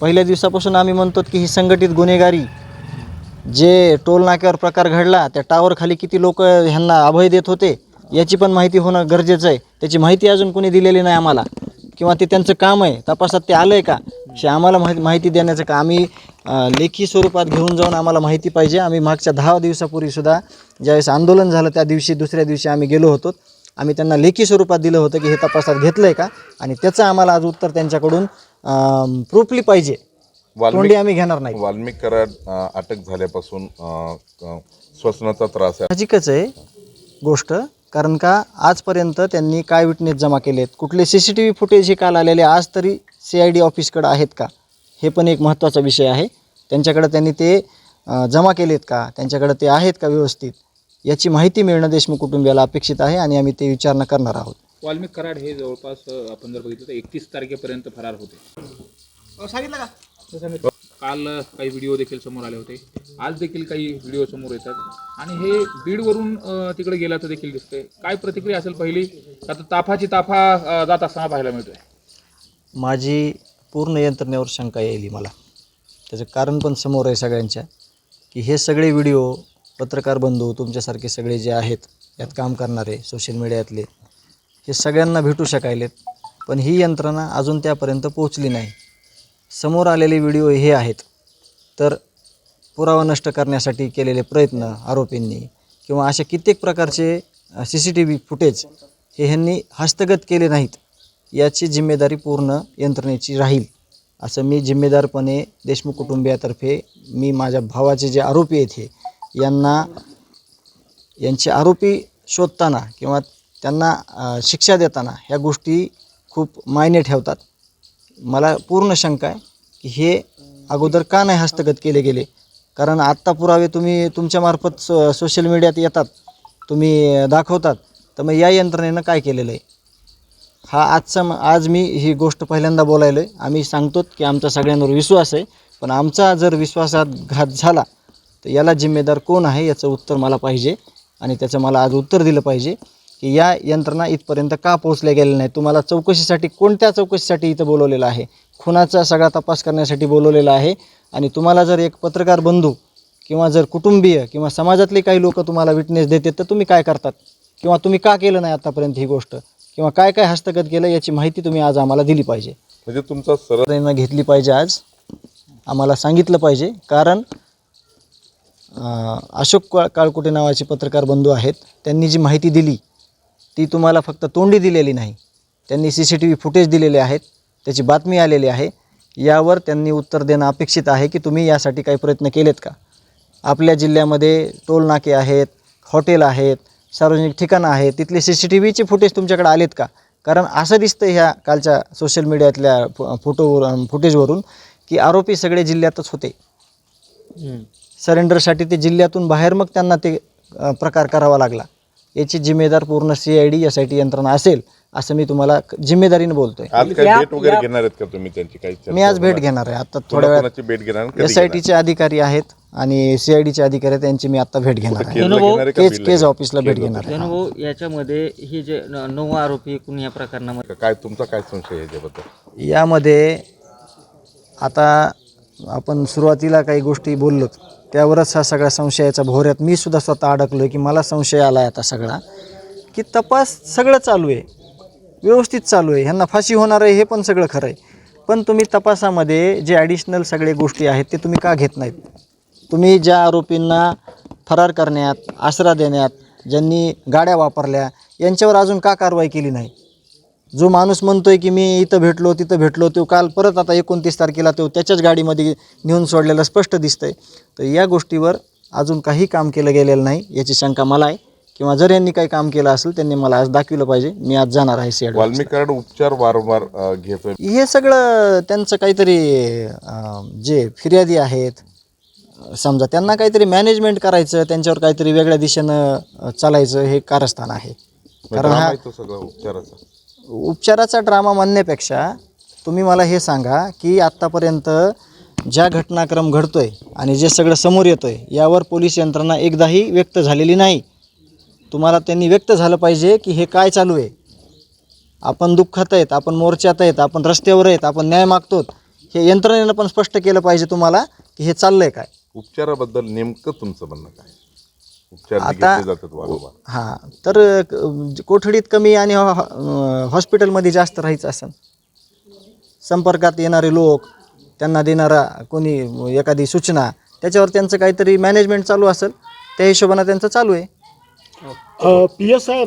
पहिल्या दिवसापासून आम्ही म्हणतो की ही संघटित गुन्हेगारी जे टोल नाक्यावर प्रकार घडला त्या टावरखाली किती लोक ह्यांना अभय देत होते याची पण माहिती होणं गरजेचं आहे. त्याची माहिती अजून कोणी दिलेली नाही आम्हाला. किंवा ते त्यांचं काम आहे तपासात ते आलं आहे का? हे आम्हाला माहिती माहिती देण्याचं का? आम्ही लेखी स्वरूपात घेऊन जाऊन आम्हाला माहिती पाहिजे. आम्ही मागच्या दहा दिवसापूर्वीसुद्धा ज्यावेळेस आंदोलन झालं त्या दिवशी दुसऱ्या दिवशी आम्ही गेलो होतो. आम्ही त्यांना लेखी स्वरूपात दिलं होतं की हे तपासात घेतलं आहे का? आणि त्याचं आम्हाला आज उत्तर त्यांच्याकडून प्रूफली पाहिजे. तोंडी वाल्मिक आम्ही घेणार नाही. वाल्मिक कराड अटक झाल्यापासून श्वसनाचा त्रास आहे. साहजिकच आहे गोष्ट कारण का आजपर्यंत त्यांनी काय विटनेस जमा केलेत? कुठले C C T V footage हे काल आलेले आज तरी सी आय डी ऑफिसकडं आहेत का? हे पण एक महत्त्वाचा विषय आहे. त्यांच्याकडं त्यांनी ते जमा केलेत का? त्यांच्याकडं ते आहेत का व्यवस्थित? याची माहिती मिळणं देशमुख कुटुंबियाला अपेक्षित आहे आणि आम्ही ते विचारणा करणार आहोत. वाल्मिक कराड हे जवळपास आपण जर बघितलं तर एकतीस तारखेपर्यंत फरार होते. काल अ, काही व्हिडिओ देखील समोर आले होते. आज देखील काही व्हिडिओ समोर येतात. आणि हे बीडवरून तिकडे गेल्याचं देखील दिसतंय. काय प्रतिक्रिया असेल पहिली? आता ताफाची ताफा जात असताना पाहायला मिळतोय. माझी पूर्ण यंत्रणेवर शंका येईल मला. त्याचं कारण पण समोर आहे सगळ्यांच्या की हे सगळे व्हिडिओ पत्रकार बंधू तुमच्यासारखे सगळे जे आहेत यात काम करणारे सोशल मीडियातले हे सगळ्यांना भेटू शकायलेत. पण ही यंत्रणा अजून त्यापर्यंत पोहोचली नाही. समोर आलेले व्हिडिओ हे आहेत. तर पुरावा नष्ट करण्यासाठी केलेले प्रयत्न आरोपींनी किंवा अशा कित्येक प्रकारचे C C T V footage हे ह्यांनी हस्तगत केले नाहीत. याची जिम्मेदारी पूर्ण यंत्रणेची राहील असं मी जिम्मेदारपणे देशमुख कुटुंबियातर्फे मी माझ्या भावाचे जे आरोपी आहेत हे यांना यांचे आरोपी शोधताना किंवा त्यांना शिक्षा देताना ह्या गोष्टी खूप मायने ठेवतात. मला पूर्ण शंका आहे की हे अगोदर का नाही हस्तगत केले गेले? कारण आत्ता पुरावे तुम्ही तुमच्यामार्फत सो सोशल मीडियात येतात तुम्ही दाखवतात तर मग या यंत्रणेनं काय केलेलं आहे? हा आजचा म- आज मी ही गोष्ट पहिल्यांदा बोलायलो आहे आम्ही सांगतो की आमचा सगळ्यांवर विश्वास आहे पण आमचा जर विश्वासात घात झाला तर याला जिम्मेदार कोण आहे याचं उत्तर मला पाहिजे आणि त्याचं मला आज उत्तर दिलं पाहिजे की या यंत्रणा इथपर्यंत का पोहोचल्या गेल्या नाही तुम्हाला चौकशीसाठी कोणत्या चौकशीसाठी इथं बोलवलेलं आहे? खुनाचा सगळा तपास करण्यासाठी बोलवलेला आहे आणि तुम्हाला जर एक पत्रकार बंधू किंवा जर कुटुंबीय किंवा समाजातले काही लोक तुम्हाला विटनेस देते तर तुम्ही काय करतात? किंवा तुम्ही का केलं नाही आतापर्यंत ही गोष्ट? किंवा काय काय हस्तगत केलं याची माहिती तुम्ही आज आम्हाला दिली पाहिजे? म्हणजे तुमचा सरळ घेतली पाहिजे आज. आम्हाला सांगितलं पाहिजे. कारण अशोक काळ काळकुटे नावाचे पत्रकार बंधू आहेत. त्यांनी जी माहिती दिली ती तुम्हाला फक्त तोंडी दिलेली नाही. त्यांनी C C T V footage दिलेले आहेत. त्याची बातमी आलेली आहे. यावर त्यांनी उत्तर देणं अपेक्षित आहे की तुम्ही यासाठी काही प्रयत्न केलेत का? आपल्या जिल्ह्यामध्ये टोलनाके आहेत हॉटेल आहेत सार्वजनिक ठिकाणं आहेत. तिथले सी सी टी व्हीचे फुटेज तुमच्याकडे आलेत का? कारण असं दिसतं ह्या कालच्या सोशल मीडियातल्या फो फोटोवर फुटेजवरून की आरोपी सगळे जिल्ह्यातच होते. सरेंडरसाठी ते जिल्ह्यातून बाहेर मग त्यांना ते प्रकार करावा लागला याची जिम्मेदार पूर्ण C I D S I T यंत्रणा असेल असं मी तुम्हाला जिम्मेदारीनं बोलतोय आज भेट वगैरे घेणार आहेत का तुम्ही त्यांची काही चर्चा मी आज भेट होणार? घेणार आहे आता थोड्या वेळात भेट घेणार आणि कधी एस आय घेणार? टीचे अधिकारी आहेत आणि सी आय डीचे अधिकारी आहेत त्यांची मी आता भेट घेणार आहे केजला घेणार आहे का केज बीडला केज घेणार? ऑफिसला भेट घेणार आहे याच्यामध्ये हे जे न- नऊ आरोपी एकूण या प्रकरणामध्ये काय तुमचा काय संशय आहे याच्याबद्दल यामध्ये आता आपण सुरुवातीला काही गोष्टी बोललो त्यावरच हा सगळा संशयाचा भोऱ्यात मी सुद्धा स्वतः अडकलो आहे की मला संशय आला आहे आता सगळा की तपास सगळं चालू आहे. व्यवस्थित चालू आहे. ह्यांना फाशी होणार आहे हे पण सगळं खरं आहे. पण तुम्ही तपासामध्ये जे ॲडिशनल सगळे गोष्टी आहेत ते तुम्ही का घेत नाहीत? तुम्ही ज्या आरोपींना फरार करण्यात आसरा देण्यात ज्यांनी गाड्या वापरल्या यांच्यावर अजून का कारवाई केली नाही? जो माणूस म्हणतोय की मी इथं भेटलो तिथं भेटलो तो काल परत आता एकोणतीस तारखेला तो त्याच्याच गाडीमध्ये नेऊन सोडलेलं स्पष्ट दिसतंय. तर या गोष्टीवर अजून काही काम केलं गेलेलं नाही याची शंका मला आहे. किंवा जर यांनी काही काम केलं असेल त्यांनी मला आज दाखविलं पाहिजे. मी आज जाणार आहे सीआड वाल्मिक कराड उपचार वारंवार घेतोय. हे सगळं त्यांचं काहीतरी जे फिर्यादी आहेत समजा त्यांना काहीतरी मॅनेजमेंट करायचं त्यांच्यावर काहीतरी वेगळ्या दिशेनं चालायचं हे कारस्थान आहे. कारण हा सगळा उपचाराचा. उपचाराचा ड्रामा म्हणण्यापेक्षा तुम्ही मला हे सांगा की आत्तापर्यंत ज्या घटनाक्रम घडतो आहे आणि जे सगळं समोर येतो आहे यावर पोलीस यंत्रणा एकदाही व्यक्त झालेली नाही. तुम्हाला त्यांनी व्यक्त झालं पाहिजे की हे काय चालू आहे? आपण दुःखात आहेत आपण मोर्चात आहेत आपण रस्त्यावर आहेत आपण न्याय मागतो हे यंत्रणेनं पण स्पष्ट केलं पाहिजे तुम्हाला की हे चाललं आहे काय? उपचाराबद्दल नेमकं तुमचं म्हणणं काय? उपचार आता- घेतले जातात वारंवार. हां तर कोठडीत कमी आणि हॉ- अ, हॉस्पिटलमध्ये जास्त राहायचं असेल संपर्कात येणारे लोक त्यांना देणारा कोणी एखादी सूचना त्याच्यावर त्यांचं काहीतरी मॅनेजमेंट चालू असेल त्या हिशोबानं त्यांचं चालू आहे. P S I